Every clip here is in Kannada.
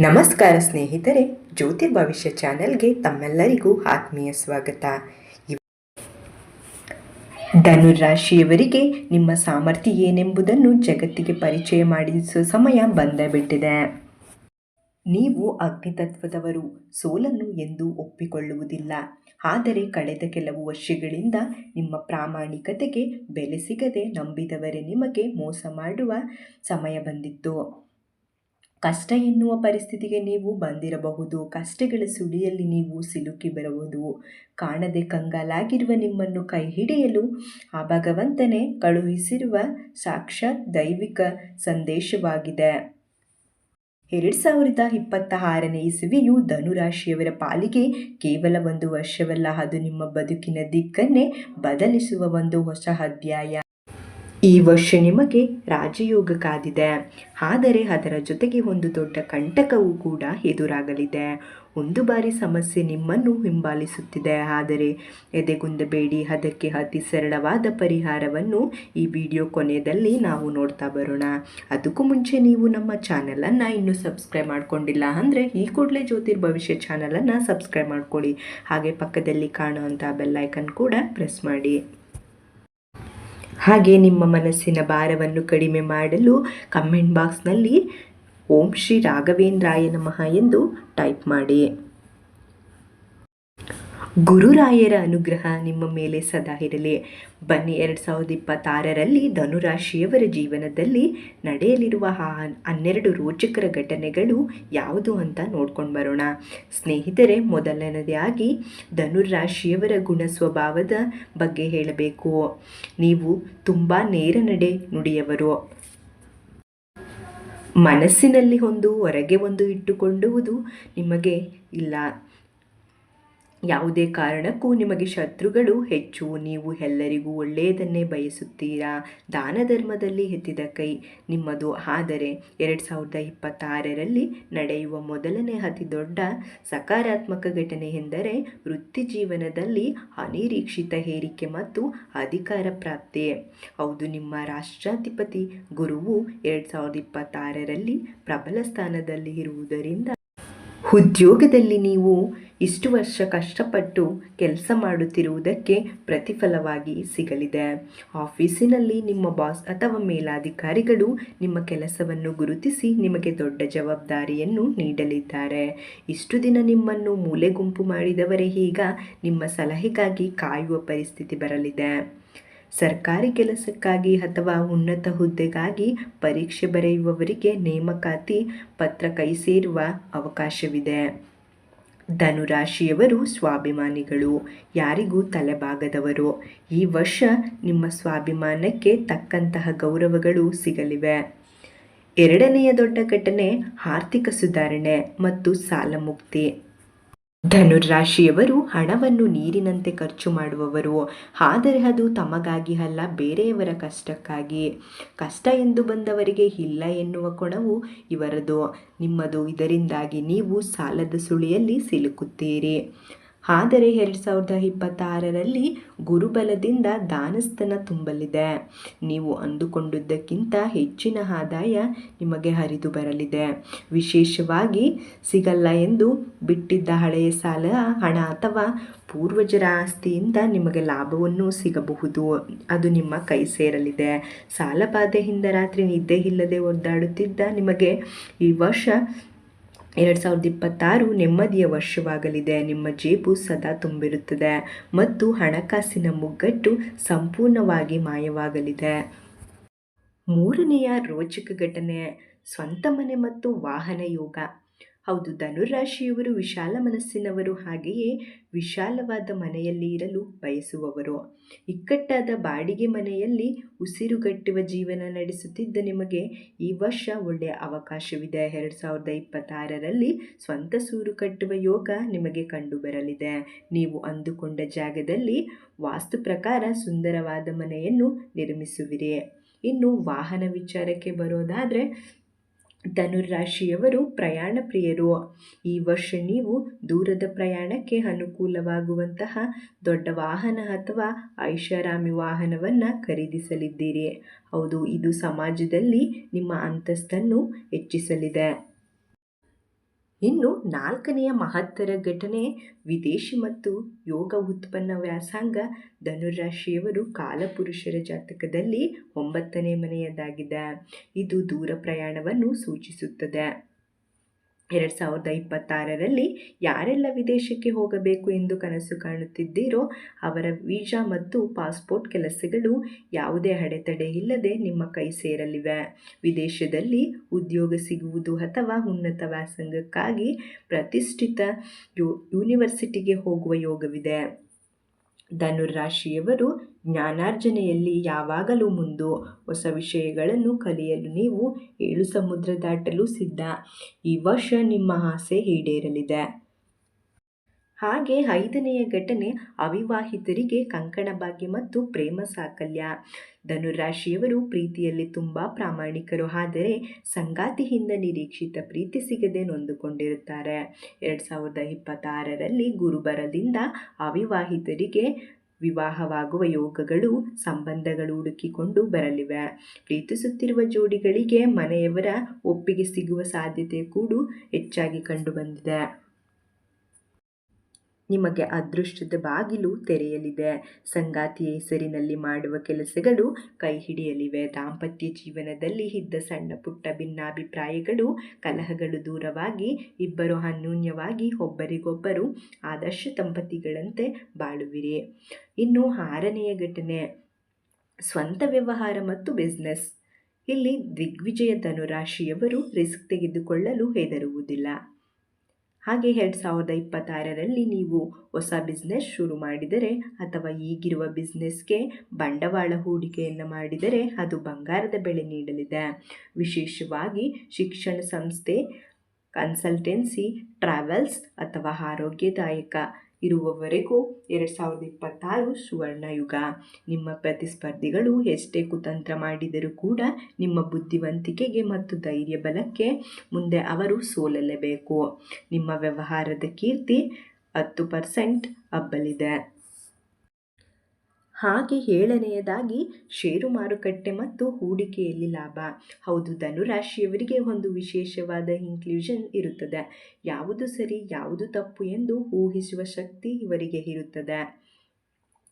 ನಮಸ್ಕಾರ ಸ್ನೇಹಿತರೆ ಜ್ಯೋತಿರ್ಭವಿಷ್ಯ ಚಾನೆಲ್ಗೆ ತಮ್ಮೆಲ್ಲರಿಗೂ ಆತ್ಮೀಯ ಸ್ವಾಗತ. ಧನುರಾಶಿಯವರಿಗೆ ನಿಮ್ಮ ಸಾಮರ್ಥ್ಯ ಏನೆಂಬುದನ್ನು ಜಗತ್ತಿಗೆ ಪರಿಚಯ ಮಾಡಿಸುವ ಸಮಯ ಬಂದೇ ಬಿಟ್ಟಿದೆ ನೀವು ಅಗ್ನಿತತ್ವದವರು, ಸೋಲನ್ನು ಎಂದು ಒಪ್ಪಿಕೊಳ್ಳುವುದಿಲ್ಲ. ಆದರೆ ಕಳೆದ ಕೆಲವು ವರ್ಷಗಳಿಂದ ನಿಮ್ಮ ಪ್ರಾಮಾಣಿಕತೆಗೆ ಬೆಲೆ ಸಿಗದೆ ನಂಬಿದವರೇ ನಿಮಗೆ ಮೋಸ ಮಾಡುವ ಸಮಯ ಬಂದಿತ್ತು. ಕಷ್ಟ ಎನ್ನುವ ಪರಿಸ್ಥಿತಿಗೆ ನೀವು ಬಂದಿರಬಹುದು. ಕಷ್ಟಗಳ ಸುಳಿಯಲ್ಲಿ ನೀವು ಸಿಲುಕಿ ಬರಬಹುದು. ಕಾಣದೆ ಕಂಗಾಲಾಗಿರುವ ನಿಮ್ಮನ್ನು ಕೈ ಹಿಡಿಯಲು ಆ ಭಗವಂತನೇ ಕಳುಹಿಸಿರುವ ಸಾಕ್ಷಾತ್ ದೈವಿಕ ಸಂದೇಶವಾಗಿದೆ. ಎರಡು ಸಾವಿರದ ಇಪ್ಪತ್ತ ಆರನೇ ಇಸವಿಯು ಧನುರಾಶಿಯವರ ಪಾಲಿಗೆ ಕೇವಲ ಒಂದು ವರ್ಷವಲ್ಲ. ಅದು ನಿಮ್ಮ ಬದುಕಿನ ದಿಕ್ಕನ್ನೇ ಬದಲಿಸುವ ಒಂದು ಹೊಸ ಅಧ್ಯಾಯ. ಈ ವರ್ಷ ನಿಮಗೆ ರಾಜಯೋಗ ಕಾದಿದೆ. ಆದರೆ ಅದರ ಜೊತೆಗೆ ಒಂದು ದೊಡ್ಡ ಕಂಟಕವೂ ಕೂಡ ಎದುರಾಗಲಿದೆ. ಒಂದು ಬಾರಿ ಸಮಸ್ಯೆ ನಿಮ್ಮನ್ನು ಹಿಂಬಾಲಿಸುತ್ತಿದೆ. ಆದರೆ ಎದೆಗುಂದಬೇಡಿ. ಅದಕ್ಕೆ ಅತಿ ಸರಳವಾದ ಪರಿಹಾರವನ್ನು ಈ ವಿಡಿಯೋ ಕೊನೆಯಲ್ಲಿ ನಾವು ನೋಡ್ತಾ ಬರೋಣ. ಅದಕ್ಕೂ ಮುಂಚೆ ನೀವು ನಮ್ಮ ಚಾನಲನ್ನು ಇನ್ನೂ ಸಬ್ಸ್ಕ್ರೈಬ್ ಮಾಡ್ಕೊಂಡಿಲ್ಲ ಅಂದರೆ ಈ ಕೂಡಲೇ ಜ್ಯೋತಿರ್ಭವಿಷ್ಯ ಚಾನಲನ್ನು ಸಬ್ಸ್ಕ್ರೈಬ್ ಮಾಡ್ಕೊಳ್ಳಿ. ಹಾಗೆ ಪಕ್ಕದಲ್ಲಿ ಕಾಣುವಂಥ ಬೆಲ್ಲೈಕನ್ ಕೂಡ ಪ್ರೆಸ್ ಮಾಡಿ. ಹಾಗೆ ನಿಮ್ಮ ಮನಸ್ಸಿನ ಭಾರವನ್ನು ಕಡಿಮೆ ಮಾಡಲು ಕಮೆಂಟ್ ಬಾಕ್ಸ್ನಲ್ಲಿ ಓಂ ಶ್ರೀ ರಾಘವೇಂದ್ರಾಯ ನಮಃ ಎಂದು ಟೈಪ್ ಮಾಡಿ. ಗುರುರಾಯರ ಅನುಗ್ರಹ ನಿಮ್ಮ ಮೇಲೆ ಸದಾ ಇರಲಿ. ಬನ್ನಿ, ಎರಡು ಸಾವಿರದ ಇಪ್ಪತ್ತಾರರಲ್ಲಿ ಧನುರಾಶಿಯವರ ಜೀವನದಲ್ಲಿ ನಡೆಯಲಿರುವ ಆ ಹನ್ನೆರಡು ರೋಚಕರ ಘಟನೆಗಳು ಯಾವುದು ಅಂತ ನೋಡ್ಕೊಂಡು ಬರೋಣ. ಸ್ನೇಹಿತರೆ ಮೊದಲನೇದಾಗಿ ಧನುರಾಶಿಯವರ ಗುಣ ಸ್ವಭಾವದ ಬಗ್ಗೆ ಹೇಳಬೇಕು. ನೀವು ತುಂಬ ನೇರ ನಡೆ ನುಡಿಯವರು. ಮನಸ್ಸಿನಲ್ಲಿ ಒಂದು, ಹೊರಗೆ ಒಂದು ಇಟ್ಟುಕೊಳ್ಳುವುದು ನಿಮಗೆ ಇಲ್ಲ. ಯಾವುದೇ ಕಾರಣಕ್ಕೂ ನಿಮಗೆ ಶತ್ರುಗಳು ಹೆಚ್ಚು. ನೀವು ಎಲ್ಲರಿಗೂ ಒಳ್ಳೆಯದನ್ನೇ ಬಯಸುತ್ತೀರಾ? ದಾನ ಧರ್ಮದಲ್ಲಿ ಎತ್ತಿದ ಕೈ ನಿಮ್ಮದು. ಆದರೆ ಎರಡು ಸಾವಿರದ ಇಪ್ಪತ್ತಾರರಲ್ಲಿ ನಡೆಯುವ ಮೊದಲನೇ ಅತಿ ದೊಡ್ಡ ಸಕಾರಾತ್ಮಕ ಘಟನೆ ಎಂದರೆ ವೃತ್ತಿ ಜೀವನದಲ್ಲಿ ಅನಿರೀಕ್ಷಿತ ಏರಿಕೆ ಮತ್ತು ಅಧಿಕಾರ ಪ್ರಾಪ್ತಿ. ಹೌದು, ನಿಮ್ಮ ರಾಷ್ಟ್ರಾಧಿಪತಿ ಗುರುವು ಎರಡು ಸಾವಿರದ ಇಪ್ಪತ್ತಾರರಲ್ಲಿ ಪ್ರಬಲ ಸ್ಥಾನದಲ್ಲಿ ಇರುವುದರಿಂದ ಉದ್ಯೋಗದಲ್ಲಿ ನೀವು ಇಷ್ಟು ವರ್ಷ ಕಷ್ಟಪಟ್ಟು ಕೆಲಸ ಮಾಡುತ್ತಿರುವುದಕ್ಕೆ ಪ್ರತಿಫಲವಾಗಿ ಸಿಗಲಿದೆ. ಆಫೀಸಿನಲ್ಲಿ ನಿಮ್ಮ ಬಾಸ್ ಅಥವಾ ಮೇಲಾಧಿಕಾರಿಗಳು ನಿಮ್ಮ ಕೆಲಸವನ್ನು ಗುರುತಿಸಿ ನಿಮಗೆ ದೊಡ್ಡ ಜವಾಬ್ದಾರಿಯನ್ನು ನೀಡಲಿದ್ದಾರೆ. ಇಷ್ಟು ದಿನ ನಿಮ್ಮನ್ನು ಮೂಲೆ ಗುಂಪು ಮಾಡಿದವರೇ ಈಗ ನಿಮ್ಮ ಸಲಹೆಗಾಗಿ ಕಾಯುವ ಪರಿಸ್ಥಿತಿ ಬರಲಿದೆ. ಸರ್ಕಾರಿ ಕೆಲಸಕ್ಕಾಗಿ ಅಥವಾ ಉನ್ನತ ಹುದ್ದೆಗಾಗಿ ಪರೀಕ್ಷೆ ಬರೆಯುವವರಿಗೆ ನೇಮಕಾತಿ ಪತ್ರ ಕೈ ಸೇರುವ ಅವಕಾಶವಿದೆ. ಧನುರಾಶಿಯವರು ಸ್ವಾಭಿಮಾನಿಗಳು, ಯಾರಿಗೂ ತಲೆಬಾಗದವರು. ಈ ವರ್ಷ ನಿಮ್ಮ ಸ್ವಾಭಿಮಾನಕ್ಕೆ ತಕ್ಕಂತಹ ಗೌರವಗಳು ಸಿಗಲಿವೆ. ಎರಡನೆಯ ದೊಡ್ಡ ಘಟನೆ ಆರ್ಥಿಕ ಸುಧಾರಣೆ ಮತ್ತು ಸಾಲ ಮುಕ್ತಿ ಧನುರಾಶಿಯವರು ಹಣವನ್ನು ನೀರಿನಂತೆ ಖರ್ಚು ಮಾಡುವವರು. ಆದರೆ ಅದು ತಮಗಾಗಿ ಅಲ್ಲ, ಬೇರೆಯವರ ಕಷ್ಟಕ್ಕಾಗಿ. ಕಷ್ಟ ಎಂದು ಬಂದವರಿಗೆ ಇಲ್ಲ ಎನ್ನುವ ಕೊಣವು ಇವರದು. ನಿಮ್ಮದು ಇದರಿಂದಾಗಿ ನೀವು ಸಾಲದ ಸುಳಿಯಲ್ಲಿ ಸಿಲುಕುತ್ತೀರಿ. ಆದರೆ ಎರಡು ಸಾವಿರದ ಇಪ್ಪತ್ತಾರರಲ್ಲಿ ಗುರುಬಲದಿಂದ ದಾನಸ್ಥನ ತುಂಬಲಿದೆ. ನೀವು ಅಂದುಕೊಂಡಿದ್ದಕ್ಕಿಂತ ಹೆಚ್ಚಿನ ಆದಾಯ ನಿಮಗೆ ಹರಿದು ಬರಲಿದೆ. ವಿಶೇಷವಾಗಿ ಸಿಗಲ್ಲ ಎಂದು ಬಿಟ್ಟಿದ್ದ ಹಳೆಯ ಸಾಲ, ಹಣ ಅಥವಾ ಪೂರ್ವಜರ ಆಸ್ತಿಯಿಂದ ನಿಮಗೆ ಲಾಭವನ್ನು ಸಿಗಬಹುದು. ಅದು ನಿಮ್ಮ ಕೈ ಸೇರಲಿದೆ. ಸಾಲಬಾಧೆಯಿಂದ ರಾತ್ರಿ ನಿದ್ದೆ ಇಲ್ಲದೆ ಒದ್ದಾಡುತ್ತಿದ್ದ ನಿಮಗೆ ಈ ವರ್ಷ ಎರಡು ಸಾವಿರದ ಇಪ್ಪತ್ತಾರು ನೆಮ್ಮದಿಯ ವರ್ಷವಾಗಲಿದೆ. ನಿಮ್ಮ ಜೇಬು ಸದಾ ತುಂಬಿರುತ್ತದೆ ಮತ್ತು ಹಣಕಾಸಿನ ಮುಗ್ಗಟ್ಟು ಸಂಪೂರ್ಣವಾಗಿ ಮಾಯವಾಗಲಿದೆ. ಮೂರನೆಯ ರೋಚಕ ಘಟನೆ, ಸ್ವಂತ ಮನೆ ಮತ್ತು ವಾಹನ ಯೋಗ. ಹೌದು, ಧನುರಾಶಿಯವರು ವಿಶಾಲ ಮನಸ್ಸಿನವರು, ಹಾಗೆಯೇ ವಿಶಾಲವಾದ ಮನೆಯಲ್ಲಿ ಇರಲು ಬಯಸುವವರು. ಇಕ್ಕಟ್ಟಾದ ಬಾಡಿಗೆ ಮನೆಯಲ್ಲಿ ಉಸಿರುಗಟ್ಟುವ ಜೀವನ ನಡೆಸುತ್ತಿದ್ದ ನಿಮಗೆ ಈ ವರ್ಷ ಒಳ್ಳೆಯ ಅವಕಾಶವಿದೆ. ಎರಡು ಸಾವಿರದ ಇಪ್ಪತ್ತಾರರಲ್ಲಿ ಸ್ವಂತ ಸೂರು ಕಟ್ಟುವ ಯೋಗ ನಿಮಗೆ ಕಂಡುಬರಲಿದೆ. ನೀವು ಅಂದುಕೊಂಡ ಜಾಗದಲ್ಲಿ ವಾಸ್ತು ಪ್ರಕಾರ ಸುಂದರವಾದ ಮನೆಯನ್ನು ನಿರ್ಮಿಸುವಿರಿ. ಇನ್ನು ವಾಹನ ವಿಚಾರಕ್ಕೆ ಬರೋದಾದರೆ ಧನುರಾಶಿಯವರು ಪ್ರಯಾಣ ಪ್ರಿಯರು. ಈ ವರ್ಷ ನೀವು ದೂರದ ಪ್ರಯಾಣಕ್ಕೆ ಅನುಕೂಲವಾಗುವಂತಹ ದೊಡ್ಡ ವಾಹನ ಅಥವಾ ಐಷಾರಾಮಿ ವಾಹನವನ್ನು ಖರೀದಿಸಲಿದ್ದೀರಿ. ಹೌದು, ಇದು ಸಮಾಜದಲ್ಲಿ ನಿಮ್ಮ ಅಂತಸ್ತನ್ನು ಹೆಚ್ಚಿಸಲಿದೆ. ಇನ್ನು ನಾಲ್ಕನೆಯ ಮಹತ್ತರ ಘಟನೆ ವಿದೇಶಿ ಮತ್ತು ಯೋಗ ಉತ್ಪನ್ನ ವ್ಯಾಸಂಗ. ಧನುರಾಶಿಯವರು ಕಾಲಪುರುಷರ ಜಾತಕದಲ್ಲಿ ಒಂಬತ್ತನೇ ಮನೆಯದಾಗಿದೆ. ಇದು ದೂರ ಪ್ರಯಾಣವನ್ನು ಸೂಚಿಸುತ್ತದೆ. ಎರಡು ಸಾವಿರದ ಇಪ್ಪತ್ತಾರರಲ್ಲಿ ಯಾರೆಲ್ಲ ವಿದೇಶಕ್ಕೆ ಹೋಗಬೇಕು ಎಂದು ಕನಸು ಕಾಣುತ್ತಿದ್ದೀರೋ ಅವರ ವೀಸಾ ಮತ್ತು ಪಾಸ್ಪೋರ್ಟ್ ಕೆಲಸಗಳು ಯಾವುದೇ ಅಡೆತಡೆ ಇಲ್ಲದೆ ನಿಮ್ಮ ಕೈ ಸೇರಲಿವೆ. ವಿದೇಶದಲ್ಲಿ ಉದ್ಯೋಗ ಸಿಗುವುದು ಅಥವಾ ಉನ್ನತ ವ್ಯಾಸಂಗಕ್ಕಾಗಿ ಪ್ರತಿಷ್ಠಿತ ಯೂನಿವರ್ಸಿಟಿಗೆ ಹೋಗುವ ಯೋಗವಿದೆ. ಧನುರಾಶಿಯವರು ಜ್ಞಾನಾರ್ಜನೆಯಲ್ಲಿ ಯಾವಾಗಲೂ ಮುಂದು. ಹೊಸ ವಿಷಯಗಳನ್ನು ಕಲಿಯಲು ನೀವು ಏಳು ಸಮುದ್ರ ದಾಟಲು ಸಿದ್ಧ. ಈ ವರ್ಷ ನಿಮ್ಮ ಆಸೆ ಈಡೇರಲಿದೆ. ಹಾಗೆ ಐದನೆಯ ಘಟನೆ ಅವಿವಾಹಿತರಿಗೆ ಕಂಕಣ ಭಾಗ್ಯ ಮತ್ತು ಪ್ರೇಮ ಸಾಕಲ್ಯ. ಧನುರಾಶಿಯವರು ಪ್ರೀತಿಯಲ್ಲಿ ತುಂಬ ಪ್ರಾಮಾಣಿಕರು, ಆದರೆ ಸಂಗಾತಿಯಿಂದ ನಿರೀಕ್ಷಿತ ಪ್ರೀತಿ ಸಿಗದೆ ನೊಂದುಕೊಂಡಿರುತ್ತಾರೆ. ಎರಡು ಸಾವಿರದ ಇಪ್ಪತ್ತಾರರಲ್ಲಿ ಗುರುಬರದಿಂದ ಅವಿವಾಹಿತರಿಗೆ ವಿವಾಹವಾಗುವ ಯೋಗಗಳು, ಸಂಬಂಧಗಳು ಹುಡುಕಿಕೊಂಡು ಬರಲಿವೆ. ಪ್ರೀತಿಸುತ್ತಿರುವ ಜೋಡಿಗಳಿಗೆ ಮನೆಯವರ ಒಪ್ಪಿಗೆ ಸಿಗುವ ಸಾಧ್ಯತೆ ಕೂಡ ಹೆಚ್ಚಾಗಿ ಕಂಡುಬಂದಿದೆ ನಿಮಗೆ ಅದೃಷ್ಟದ ಬಾಗಿಲು ತೆರೆಯಲಿದೆ. ಸಂಗಾತಿಯ ಹೆಸರಿನಲ್ಲಿ ಮಾಡುವ ಕೆಲಸಗಳು ಕೈ ಹಿಡಿಯಲಿವೆ ದಾಂಪತ್ಯ ಜೀವನದಲ್ಲಿ ಇದ್ದ ಸಣ್ಣ ಪುಟ್ಟ ಭಿನ್ನಾಭಿಪ್ರಾಯಗಳು, ಕಲಹಗಳು ದೂರವಾಗಿ, ಇಬ್ಬರು ಅನ್ಯೂನ್ಯವಾಗಿ ಒಬ್ಬರಿಗೊಬ್ಬರು ಆದರ್ಶ ದಂಪತಿಗಳಂತೆ ಬಾಳುವಿರಿ. ಇನ್ನು ಆರನೆಯ ಘಟನೆ, ಸ್ವಂತ ವ್ಯವಹಾರ ಮತ್ತು ಬಿಸ್ನೆಸ್ ಇಲ್ಲಿ ದಿಗ್ವಿಜಯ ಧನುರಾಶಿಯವರು ರಿಸ್ಕ್ ತೆಗೆದುಕೊಳ್ಳಲು ಹೆದರುವುದಿಲ್ಲ. ಹಾಗೆ ಎರಡು ಸಾವಿರದ ಇಪ್ಪತ್ತಾರರಲ್ಲಿ ನೀವು ಹೊಸ ಬಿಸ್ನೆಸ್ ಶುರು ಮಾಡಿದರೆ ಅಥವಾ ಈಗಿರುವ ಬಿಸ್ನೆಸ್ಗೆ ಬಂಡವಾಳ ಹೂಡಿಕೆಯನ್ನು ಮಾಡಿದರೆ ಅದು ಬಂಗಾರದ ಬೆಳೆ ನೀಡಲಿದೆ. ವಿಶೇಷವಾಗಿ ಶಿಕ್ಷಣ ಸಂಸ್ಥೆ ಕನ್ಸಲ್ಟೆನ್ಸಿ ಟ್ರಾವೆಲ್ಸ್ ಅಥವಾ ಆರೋಗ್ಯದಾಯಕ ಇರುವವರೆಗೂ ಎರಡು ಸಾವಿರದ ಇಪ್ಪತ್ತಾರು ಸುವರ್ಣಯುಗ. ನಿಮ್ಮ ಪ್ರತಿಸ್ಪರ್ಧಿಗಳು ಎಷ್ಟೇ ಕುತಂತ್ರ ಮಾಡಿದರೂ ಕೂಡ ನಿಮ್ಮ ಬುದ್ಧಿವಂತಿಕೆಗೆ ಮತ್ತು ಧೈರ್ಯ ಬಲಕ್ಕೆ ಮುಂದೆ ಅವರು ಸೋಲಲೇಬೇಕು. ನಿಮ್ಮ ವ್ಯವಹಾರದ ಕೀರ್ತಿ ಹತ್ತು ಪರ್ಸೆಂಟ್ ಹಬ್ಬಲಿದೆ ಹಾಗೆ ಏಳನೆಯದಾಗಿ ಷೇರು ಮಾರುಕಟ್ಟೆ ಮತ್ತು ಹೂಡಿಕೆಯಲ್ಲಿ ಲಾಭ. ಹೌದು, ಧನುರಾಶಿಯವರಿಗೆ ಒಂದು ವಿಶೇಷವಾದ ಇನ್ಕ್ಲೂಷನ್ ಇರುತ್ತದೆ. ಯಾವುದು ಸರಿ, ಯಾವುದು ತಪ್ಪು ಎಂದು ಊಹಿಸುವ ಶಕ್ತಿ ಇವರಿಗೆ ಇರುತ್ತದೆ.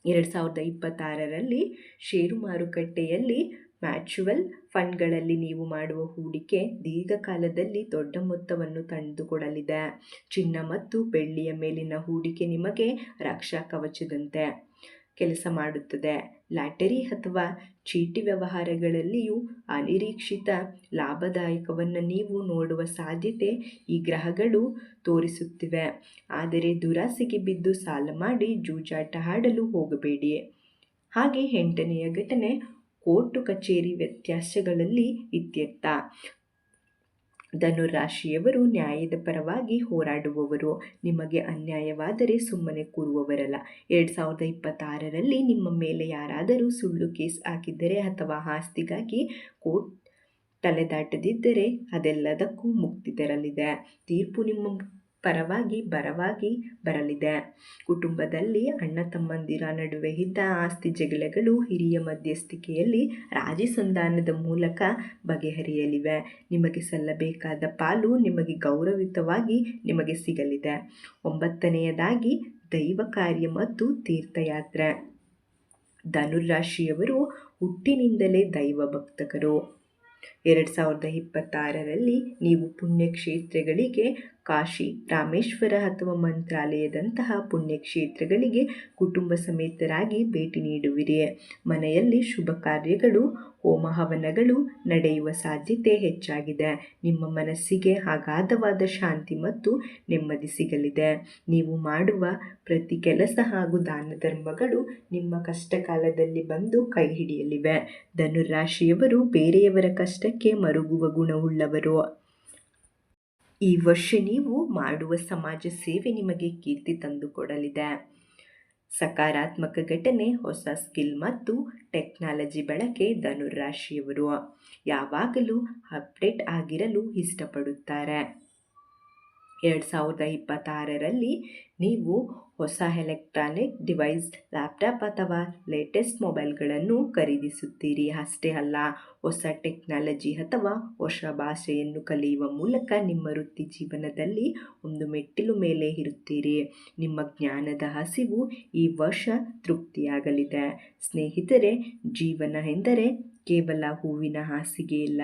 ಎರಡು ಸಾವಿರದ ಇಪ್ಪತ್ತಾರರಲ್ಲಿ ಷೇರು ಮಾರುಕಟ್ಟೆಯಲ್ಲಿ ಮ್ಯಾಚುವಲ್ ಫಂಡ್ಗಳಲ್ಲಿ ನೀವು ಮಾಡುವ ಹೂಡಿಕೆ ದೀರ್ಘಕಾಲದಲ್ಲಿ ದೊಡ್ಡ ಮೊತ್ತವನ್ನು ತಂದುಕೊಡಲಿದೆ. ಚಿನ್ನ ಮತ್ತು ಬೆಳ್ಳಿಯ ಮೇಲಿನ ಹೂಡಿಕೆ ನಿಮಗೆ ರಕ್ಷಾ ಕವಚದಂತೆ. ಕೆಲಸ ಮಾಡುತ್ತದೆ. ಲಾಟರಿ ಅಥವಾ ಚೀಟಿ ವ್ಯವಹಾರಗಳಲ್ಲಿಯೂ ಅನಿರೀಕ್ಷಿತ ಲಾಭದಾಯಕವನ್ನು ನೀವು ನೋಡುವ ಸಾಧ್ಯತೆ ಈ ಗ್ರಹಗಳು ತೋರಿಸುತ್ತಿವೆ. ಆದರೆ ದುರಾಸೆಗೆ ಬಿದ್ದು ಸಾಲ ಮಾಡಿ ಜೂಜಾಟ ಆಡಲು ಹೋಗಬೇಡಿ. ಹಾಗೆ ಎಂಟನೆಯ ಘಟನೆ ಕೋರ್ಟು ಕಚೇರಿ ವ್ಯತ್ಯಾಸಗಳಲ್ಲಿ ಇತ್ಯರ್ಥ. ಧನುರಾಶಿಯವರು ನ್ಯಾಯದ ಪರವಾಗಿ ಹೋರಾಡುವವರು. ನಿಮಗೆ ಅನ್ಯಾಯವಾದರೆ ಸುಮ್ಮನೆ ಕೂರುವವರಲ್ಲ. ಎರಡು ಸಾವಿರದ ಇಪ್ಪತ್ತಾರರಲ್ಲಿ ನಿಮ್ಮ ಮೇಲೆ ಯಾರಾದರೂ ಸುಳ್ಳು ಕೇಸ್ ಹಾಕಿದ್ದರೆ ಅಥವಾ ಆಸ್ತಿಗಾಗಿ ಕೋರ್ಟ್ ತಲೆದಾಟದಿದ್ದರೆ ಅದೆಲ್ಲದಕ್ಕೂ ಮುಕ್ತಿ ತರಲಿದೆ. ತೀರ್ಪು ನಿಮ್ಮ ಪರವಾಗಿ ಬರವಾಗಿ ಬರಲಿದೆ. ಕುಟುಂಬದಲ್ಲಿ ಅಣ್ಣ ತಮ್ಮಂದಿರ ನಡುವೆ ಇದ್ದ ಆಸ್ತಿ ಜಗಳಗಳು ಹಿರಿಯ ಮಧ್ಯಸ್ಥಿಕೆಯಲ್ಲಿ ರಾಜಿ ಸಂಧಾನದ ಮೂಲಕ ಬಗೆಹರಿಯಲಿವೆ. ನಿಮಗೆ ಸಲ್ಲಬೇಕಾದ ಪಾಲು ನಿಮಗೆ ಗೌರವಿತವಾಗಿ ನಿಮಗೆ ಸಿಗಲಿದೆ. ಒಂಬತ್ತನೆಯದಾಗಿ ದೈವ ಕಾರ್ಯ ಮತ್ತು ತೀರ್ಥಯಾತ್ರೆ. ಧನುರಾಶಿಯವರು ಹುಟ್ಟಿನಿಂದಲೇ ದೈವ ಭಕ್ತಕರು. ಎರಡು ಸಾವಿರದ ಇಪ್ಪತ್ತಾರರಲ್ಲಿ ನೀವು ಪುಣ್ಯಕ್ಷೇತ್ರಗಳಿಗೆ ಕಾಶಿ ರಾಮೇಶ್ವರ ಅಥವಾ ಮಂತ್ರಾಲಯದಂತಹ ಪುಣ್ಯಕ್ಷೇತ್ರಗಳಿಗೆ ಕುಟುಂಬ ಸಮೇತರಾಗಿ ಭೇಟಿ ನೀಡುವಿರಿ. ಮನೆಯಲ್ಲಿ ಶುಭ ಕಾರ್ಯಗಳು ಹೋಮ ಹವನಗಳು ನಡೆಯುವ ಸಾಧ್ಯತೆ ಹೆಚ್ಚಾಗಿದೆ. ನಿಮ್ಮ ಮನಸ್ಸಿಗೆ ಅಗಾಧವಾದ ಶಾಂತಿ ಮತ್ತು ನೆಮ್ಮದಿ ಸಿಗಲಿದೆ. ನೀವು ಮಾಡುವ ಪ್ರತಿ ಕೆಲಸ ಹಾಗೂ ದಾನ ಧರ್ಮಗಳು ನಿಮ್ಮ ಕಷ್ಟ ಕಾಲದಲ್ಲಿ ಬಂದು ಕೈ ಹಿಡಿಯಲಿವೆ. ಧನುರಾಶಿಯವರು ಬೇರೆಯವರ ಕಷ್ಟಕ್ಕೆ ಮರುಗುವ ಗುಣವುಳ್ಳವರು. ಈ ವರ್ಷ ನೀವು ಮಾಡುವ ಸಮಾಜ ಸೇವೆ ನಿಮಗೆ ಕೀರ್ತಿ ತಂದುಕೊಡಲಿದೆ ಸಕಾರಾತ್ಮಕ ಘಟನೆ, ಹೊಸ ಸ್ಕಿಲ್ ಮತ್ತು ಟೆಕ್ನಾಲಜಿ ಬಳಕೆ ಧನುರಾಶಿಯವರು ಯಾವಾಗಲೂ ಅಪ್ಡೇಟ್ ಆಗಿರಲು ಇಷ್ಟಪಡುತ್ತಾರೆ. ಎರಡು ಸಾವಿರದ ಇಪ್ಪತ್ತಾರರಲ್ಲಿ ನೀವು ಹೊಸ ಎಲೆಕ್ಟ್ರಾನಿಕ್ ಡಿವೈಸ್ ಲ್ಯಾಪ್ಟಾಪ್ ಅಥವಾ ಲೇಟೆಸ್ಟ್ ಮೊಬೈಲ್ಗಳನ್ನು ಖರೀದಿಸುತ್ತೀರಿ. ಅಷ್ಟೇ ಅಲ್ಲ, ಹೊಸ ಟೆಕ್ನಾಲಜಿ ಅಥವಾ ಹೊಸ ಭಾಷೆಯನ್ನು ಕಲಿಯುವ ಮೂಲಕ ನಿಮ್ಮ ವೃತ್ತಿ ಜೀವನದಲ್ಲಿ ಒಂದು ಮೆಟ್ಟಿಲು ಮೇಲೆ ಇರುತ್ತೀರಿ. ನಿಮ್ಮ ಜ್ಞಾನದ ಹಸಿವು ಈ ವರ್ಷ ತೃಪ್ತಿಯಾಗಲಿದೆ. ಸ್ನೇಹಿತರೆ, ಜೀವನ ಎಂದರೆ ಕೇವಲ ಹೂವಿನ ಹಾಸಿಗೆ ಇಲ್ಲ,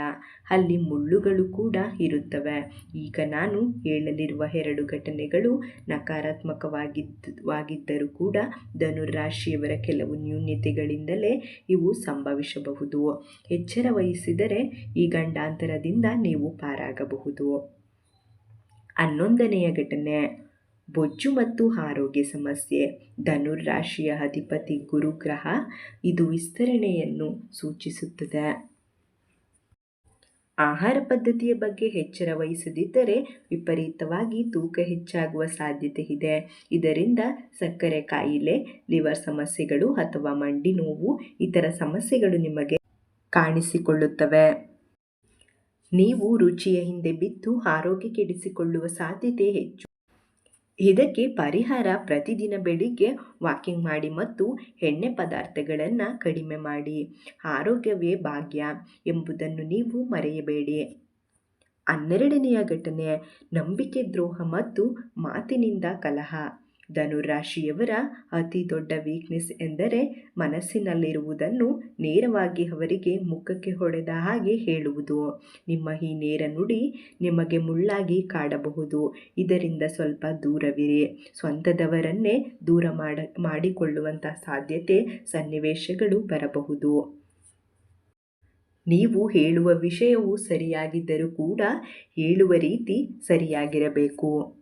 ಅಲ್ಲಿ ಮುಳ್ಳುಗಳು ಕೂಡ ಇರುತ್ತವೆ. ಈಗ ನಾನು ಹೇಳಲಿರುವ ಎರಡು ಘಟನೆಗಳು ನಕಾರಾತ್ಮಕವಾಗಿದ್ದವಾಗಿದ್ದರೂ ಕೂಡ ಧನುರಾಶಿಯವರ ಕೆಲವು ನ್ಯೂನ್ಯತೆಗಳಿಂದಲೇ ಇವು ಸಂಭವಿಸಬಹುದು. ಎಚ್ಚರ ವಹಿಸಿದರೆ ಈ ಗಂಡಾಂತರದಿಂದ ನೀವು ಪಾರಾಗಬಹುದು. ಹನ್ನೊಂದನೆಯ ಘಟನೆ. ಬೊಜ್ಜು ಮತ್ತು ಆರೋಗ್ಯ ಸಮಸ್ಯೆ ಧನುರಾಶಿಯ ಅಧಿಪತಿ ಗುರುಗ್ರಹ ಇದು ವಿಸ್ತರಣೆಯನ್ನು ಸೂಚಿಸುತ್ತದೆ. ಆಹಾರ ಪದ್ಧತಿಯ ಬಗ್ಗೆ ಎಚ್ಚರ ವಹಿಸದಿದ್ದರೆ ವಿಪರೀತವಾಗಿ ತೂಕ ಹೆಚ್ಚಾಗುವ ಸಾಧ್ಯತೆ ಇದೆ. ಇದರಿಂದ ಸಕ್ಕರೆ ಕಾಯಿಲೆ, ಲಿವರ್ ಸಮಸ್ಯೆಗಳು ಅಥವಾ ಮಂಡಿ ನೋವು, ಇತರ ಸಮಸ್ಯೆಗಳು ನಿಮಗೆ ಕಾಣಿಸಿಕೊಳ್ಳುತ್ತವೆ. ನೀವು ರುಚಿಯ ಹಿಂದೆ ಬಿದ್ದು ಆರೋಗ್ಯ ಕೆಡಿಸಿಕೊಳ್ಳುವ ಸಾಧ್ಯತೆ ಹೆಚ್ಚು. ಇದಕ್ಕೆ ಪರಿಹಾರ ಪ್ರತಿದಿನ ಬೆಳಿಗ್ಗೆ ವಾಕಿಂಗ್ ಮಾಡಿ ಮತ್ತು ಎಣ್ಣೆ ಪದಾರ್ಥಗಳನ್ನು ಕಡಿಮೆ ಮಾಡಿ. ಆರೋಗ್ಯವೇ ಭಾಗ್ಯ ಎಂಬುದನ್ನು ನೀವು ಮರೆಯಬೇಡಿ. ಹನ್ನೆರಡನೆಯ ಘಟನೆ, ನಂಬಿಕೆ ದ್ರೋಹ ಮತ್ತು ಮಾತಿನಿಂದ ಕಲಹ. ಧನುರಾಶಿಯವರ ಅತಿ ದೊಡ್ಡ ವೀಕ್ನೆಸ್ ಎಂದರೆ ಮನಸ್ಸಿನಲ್ಲಿರುವುದನ್ನು ನೇರವಾಗಿ ಅವರಿಗೆ ಮುಖಕ್ಕೆ ಹೊಡೆದ ಹಾಗೆ ಹೇಳುವುದು. ನಿಮ್ಮ ಈ ನೇರ ನುಡಿ ನಿಮಗೆ ಮುಳ್ಳಾಗಿ ಕಾಡಬಹುದು. ಇದರಿಂದ ಸ್ವಲ್ಪ ದೂರವಿರಿ. ಸ್ವಂತದವರನ್ನೇ ದೂರ ಮಾಡ, ಮಾಡಿಕೊಳ್ಳುವಂಥ ಸಾಧ್ಯತೆ ಸನ್ನಿವೇಶಗಳು ಬರಬಹುದು. ನೀವು ಹೇಳುವ ವಿಷಯವು ಸರಿಯಾಗಿದ್ದರೂ ಕೂಡ ಹೇಳುವ ರೀತಿ ಸರಿಯಾಗಿರಬೇಕು.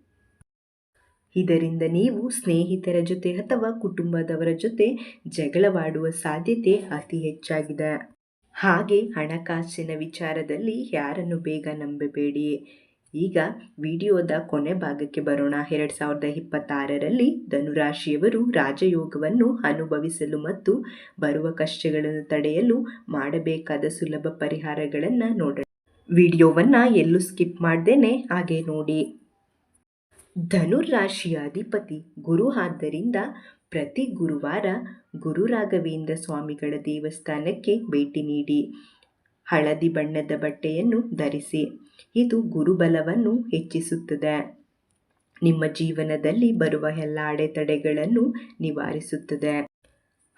ಇದರಿಂದ ನೀವು ಸ್ನೇಹಿತರ ಜೊತೆ ಅಥವಾ ಕುಟುಂಬದವರ ಜೊತೆ ಜಗಳವಾಡುವ ಸಾಧ್ಯತೆ ಅತಿ ಹೆಚ್ಚಾಗಿದೆ. ಹಾಗೆ ಹಣಕಾಸಿನ ವಿಚಾರದಲ್ಲಿ ಯಾರನ್ನು ಬೇಗ ನಂಬಬೇಡಿ? ಈಗ ವಿಡಿಯೋದ ಕೊನೆ ಭಾಗಕ್ಕೆ ಬರೋಣ. ಎರಡು ಸಾವಿರದ ಇಪ್ಪತ್ತಾರರಲ್ಲಿ ಧನುರಾಶಿಯವರು ರಾಜಯೋಗವನ್ನು ಅನುಭವಿಸಲು ಮತ್ತು ಬರುವ ಕಷ್ಟಗಳನ್ನು ತಡೆಯಲು ಮಾಡಬೇಕಾದ ಸುಲಭ ಪರಿಹಾರಗಳನ್ನು ನೋಡೋಣ. ವಿಡಿಯೋವನ್ನು ಎಲ್ಲೂ ಸ್ಕಿಪ್ ಮಾಡ್ದೇನೆ ಹಾಗೆ ನೋಡಿ. ಧನುರಾಶಿಯ ಅಧಿಪತಿ ಗುರು. ಆದ್ದರಿಂದ ಪ್ರತಿ ಗುರುವಾರ ಗುರು ರಾಘವೇಂದ್ರ ಸ್ವಾಮಿಗಳ ದೇವಸ್ಥಾನಕ್ಕೆ ಭೇಟಿ ನೀಡಿ ಹಳದಿ ಬಣ್ಣದ ಬಟ್ಟೆಯನ್ನು ಧರಿಸಿ, ಇದು ಗುರುಬಲವನ್ನು ಹೆಚ್ಚಿಸುತ್ತದೆ. ನಿಮ್ಮ ಜೀವನದಲ್ಲಿ ಬರುವ ಎಲ್ಲ ಅಡೆತಡೆಗಳನ್ನು ನಿವಾರಿಸುತ್ತದೆ.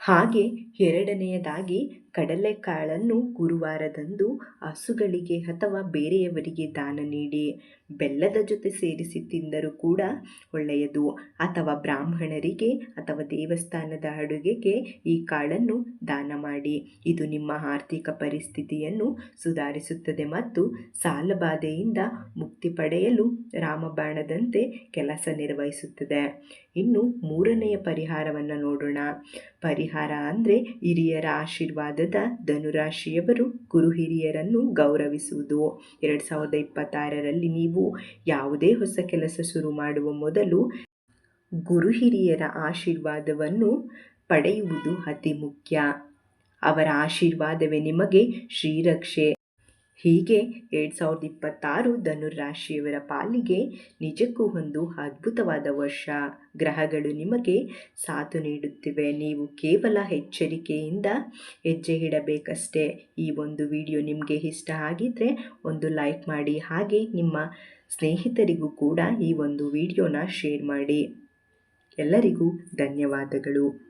ಹಾಗೆ ಎರಡನೆಯದಾಗಿ ಕಡಲೆಕಾಳನ್ನು ಗುರುವಾರದಂದು ಹಸುಗಳಿಗೆ ಅಥವಾ ಬೇರೆಯವರಿಗೆ ದಾನ ನೀಡಿ ಬೆಲ್ಲದ ಜೊತೆ ಸೇರಿಸಿ ತಿಂದರೂ ಕೂಡ ಒಳ್ಳೆಯದು. ಅಥವಾ ಬ್ರಾಹ್ಮಣರಿಗೆ ಅಥವಾ ದೇವಸ್ಥಾನದ ಅಡುಗೆಗೆ ಈ ಕಾಳನ್ನು ದಾನ ಮಾಡಿ. ಇದು ನಿಮ್ಮ ಆರ್ಥಿಕ ಪರಿಸ್ಥಿತಿಯನ್ನು ಸುಧಾರಿಸುತ್ತದೆ ಮತ್ತು ಸಾಲಬಾಧೆಯಿಂದ ಮುಕ್ತಿ ಪಡೆಯಲು ರಾಮಬಾಣದಂತೆ ಕೆಲಸ ನಿರ್ವಹಿಸುತ್ತದೆ. ಇನ್ನು ಮೂರನೆಯ ಪರಿಹಾರವನ್ನು ನೋಡೋಣ. ಪರಿಹಾರ ಅಂದರೆ ಹಿರಿಯರ ಆಶೀರ್ವಾದದ ಧನುರಾಶಿಯವರು ಗುರು ಹಿರಿಯರನ್ನು ಗೌರವಿಸುವುದು. ಎರಡು ಸಾವಿರದ ಇಪ್ಪತ್ತಾರರಲ್ಲಿ ನೀವು ಯಾವುದೇ ಹೊಸ ಕೆಲಸ ಶುರು ಮಾಡುವ ಮೊದಲು ಗುರು ಹಿರಿಯರ ಆಶೀರ್ವಾದವನ್ನು ಪಡೆಯುವುದು ಅತಿ ಮುಖ್ಯ. ಅವರ ಆಶೀರ್ವಾದವೇ ನಿಮಗೆ ಶ್ರೀರಕ್ಷೆ. ಹೀಗೆ ಎರಡು ಸಾವಿರದ ಇಪ್ಪತ್ತಾರು ಧನುರಾಶಿಯವರ ಪಾಲಿಗೆ ನಿಜಕ್ಕೂ ಒಂದು ಅದ್ಭುತವಾದ ವರ್ಷ. ಗ್ರಹಗಳು ನಿಮಗೆ ಸಾಥು ನೀಡುತ್ತಿವೆ. ನೀವು ಕೇವಲ ಎಚ್ಚರಿಕೆಯಿಂದ ಹೆಜ್ಜೆ ಇಡಬೇಕಷ್ಟೇ. ಈ ಒಂದು ವಿಡಿಯೋ ನಿಮಗೆ ಇಷ್ಟ ಆಗಿದ್ದರೆ ಒಂದು ಲೈಕ್ ಮಾಡಿ, ಹಾಗೆ ನಿಮ್ಮ ಸ್ನೇಹಿತರಿಗೂ ಕೂಡ ಈ ಒಂದು ವಿಡಿಯೋನ ಶೇರ್ ಮಾಡಿ. ಎಲ್ಲರಿಗೂ ಧನ್ಯವಾದಗಳು.